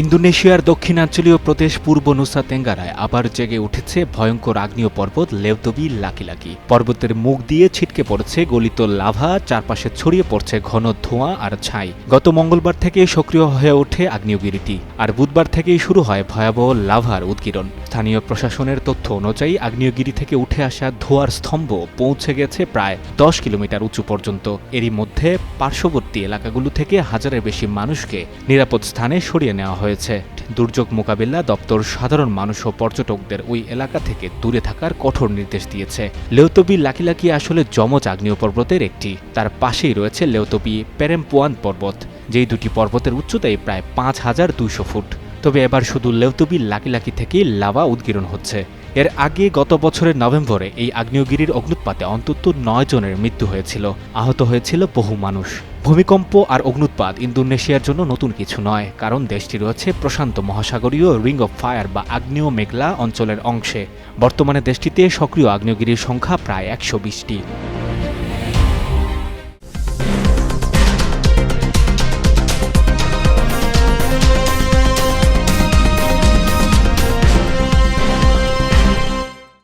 ইন্দোনেশিয়ার দক্ষিণাঞ্চলীয় প্রদেশ পূর্ব নুসা তেঙ্গারায় আবার জেগে উঠেছে ভয়ঙ্কর আগ্নেয় পর্বত লেভদবি লাকি পর্বতের মুখ দিয়ে ছিটকে পড়েছে গলিত লাভা, চারপাশে ছড়িয়ে পড়ছে ঘন ধোঁয়া আর ছাই। গত মঙ্গলবার থেকে সক্রিয় হয়ে ওঠে আগ্নেয়গিরিটি, আর বুধবার থেকেই শুরু হয় ভয়াবহ লাভার উদ্গীরণ স্থানীয় প্রশাসনের তথ্য অনুযায়ী আগ্নেয়গিরি থেকে উঠে আসা ধোঁয়ার স্তম্ভ পৌঁছে গেছে প্রায় দশ কিলোমিটার উঁচু পর্যন্ত। এরই মধ্যে পার্শ্ববর্তী এলাকাগুলো থেকে হাজারের বেশি মানুষকে নিরাপদ স্থানে সরিয়ে নেওয়া হয়েছে। দুর্যোগ মোকাবিলা দপ্তর সাধারণ মানুষ ও পর্যটকদের ওই এলাকা থেকে দূরে থাকার কঠোর নির্দেশ দিয়েছে। লেউতবি লাকিলাকি লাকি আসলে যমজ আগ্নেয় পর্বতের একটি। তার পাশেই রয়েছে লেউতবি পেরেমপুয়ান পর্বত, যেই দুটি পর্বতের উচ্চতায় প্রায় পাঁচ হাজার দুইশো ফুট। তবে এবার শুধু লেউতবি লাকিলাকি লাকি থেকেই লাভা উদ্গীরণ হচ্ছে। এর আগে গত বছরের নভেম্বরে এই আগ্নেয়গিরির অগ্নুৎপাতে অন্তত নয় জনের মৃত্যু হয়েছিল। আহত হয়েছিল বহু মানুষ। ভূমিকম্প আর অগ্নুৎপাত ইন্দোনেশিয়ার জন্য নতুন কিছু নয়, কারণ দেশটি রয়েছে প্রশান্ত মহাসাগরীয় রিং অফ ফায়ার বা আগ্নেয় মেঘলা অঞ্চলের অংশে। বর্তমানে দেশটিতে সক্রিয় আগ্নেয়গিরির সংখ্যা প্রায় একশো বিশটি।